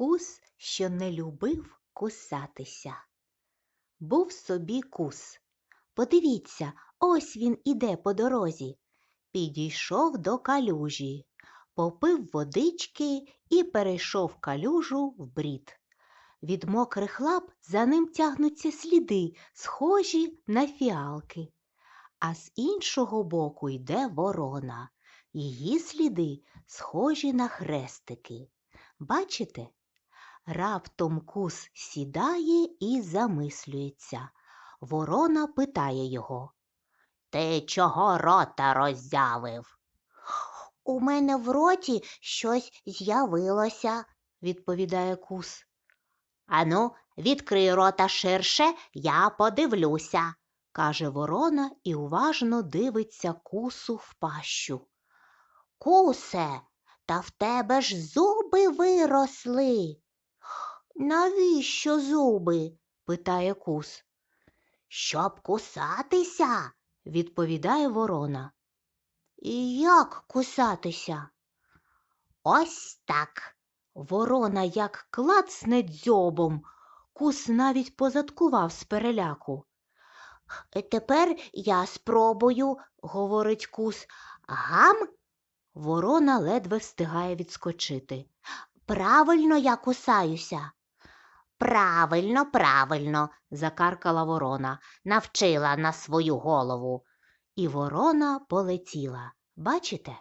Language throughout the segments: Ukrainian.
Кус, що не любив кусатися. Був собі кус. Подивіться, ось він іде по дорозі. Підійшов до калюжі, попив водички і перейшов калюжу в брід. Від мокрих лап за ним тягнуться сліди, схожі на фіалки. А з іншого боку йде ворона. Її сліди схожі на хрестики. Бачите? Раптом кус сідає і замислюється. Ворона питає його. Ти чого рота роззявив? У мене в роті щось з'явилося. відповідає кус. Ану, відкрий рота ширше, я подивлюся, каже ворона і уважно дивиться кусу в пащу. Кусе, та в тебе ж зуби виросли. Навіщо зуби? питає кус. Щоб кусатися. Відповідає ворона. І як кусатися? Ось так. Ворона як клацне дзьобом. Кус навіть позадкував з переляку. Е, Тепер я спробую, Говорить кус, гам, ворона ледве встигає відскочити. правильно я кусаюся. Правильно, правильно, Закаркала ворона, навчила на свою голову. І ворона полетіла. Бачите?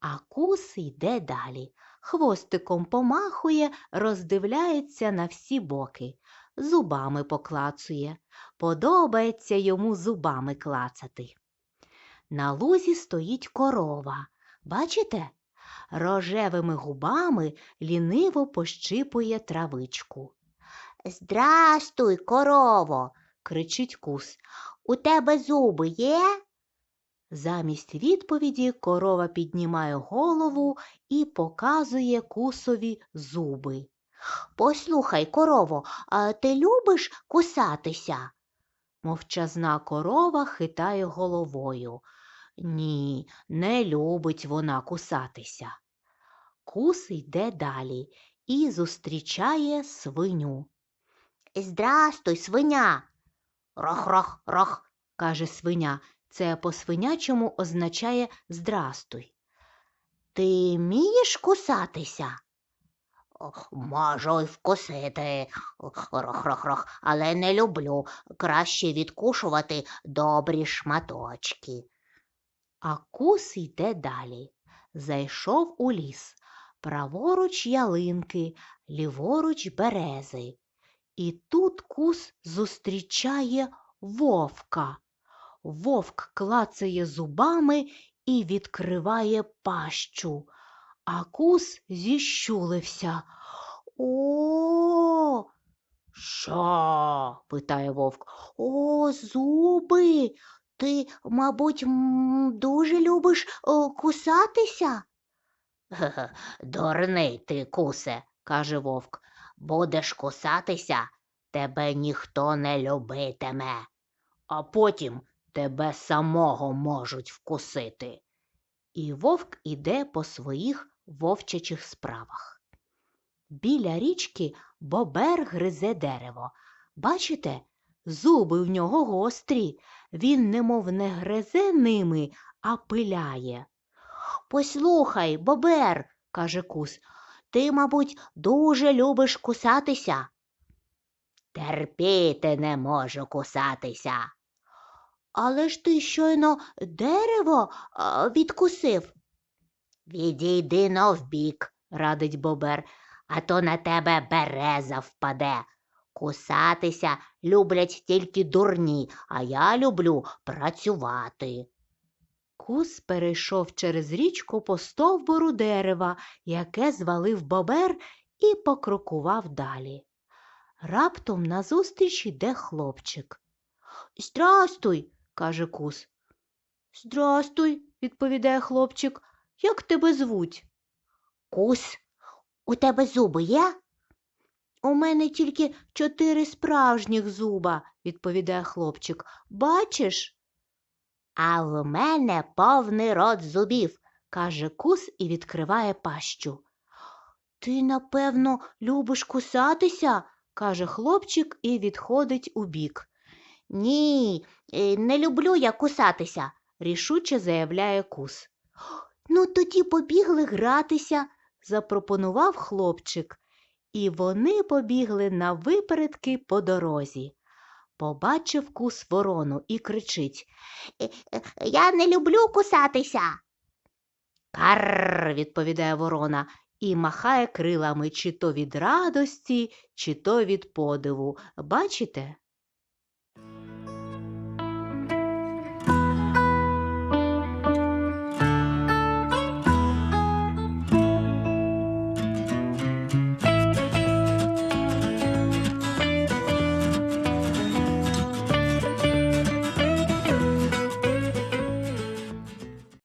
А кус йде далі. Хвостиком помахує, роздивляється на всі боки, зубами поклацує. Подобається йому зубами клацати. На лузі стоїть корова. Бачите? Рожевими губами ліниво пощипує травичку. Здрастуй, корово. Кричить кус. У тебе зуби є? Замість відповіді корова піднімає голову і показує кусові зуби. Послухай, корово, а ти любиш кусатися? Мовчазна корова хитає головою. Ні, не любить вона кусатися. Кус йде далі і зустрічає свиню. Здрастуй, свиня. Рох-рох, рох. каже свиня. Це по свинячому означає здрастуй. Ти вмієш кусатися? Можу й вкусити, рох-рох-рох, але не люблю. Краще відкушувати добрі шматочки. А кус йде далі. Зайшов у ліс. Праворуч ялинки, ліворуч берези. І тут кус зустрічає вовка. Вовк клацає зубами і відкриває пащу. А кус зіщулився. О, що? питає вовк. О, зуби. Ти, мабуть, дуже любиш кусатися? Дурний ти, кусе, каже вовк. Будеш кусатися, тебе ніхто не любитиме, а потім тебе самого можуть вкусити. І вовк іде по своїх вовчачих справах. Біля річки бобер гризе дерево. Бачите, зуби в нього гострі, він немов не гризе ними, а пиляє. Послухай, бобер, каже кус, ти, мабуть, дуже любиш кусатися. терпіти не можу кусатися. Але ж ти щойно дерево відкусив. Відійди но вбік, радить бобер, а то на тебе береза впаде. Кусатися люблять тільки дурні, а я люблю працювати. Кус перейшов через річку по стовбуру дерева, яке звалив бобер, і покрокував далі. Раптом назустріч йде хлопчик. Здрастуй, каже кус. Здрастуй, відповідає хлопчик. Як тебе звуть? Кус, у тебе зуби є? У мене тільки чотири справжніх зуба, відповідає хлопчик. Бачиш? А в мене повний рот зубів, каже кус і відкриває пащу. Ти, напевно, любиш кусатися, каже хлопчик і відходить убік. Ні, е, не люблю я кусатися. рішуче заявляє кус. Ну, тоді побігли гратися, запропонував хлопчик, і вони побігли на випередки по дорозі. Побачив кус ворону і кричить Е, е, Я не люблю кусатися. Карр, відповідає ворона і махає крилами чи то від радості, чи то від подиву. Бачите?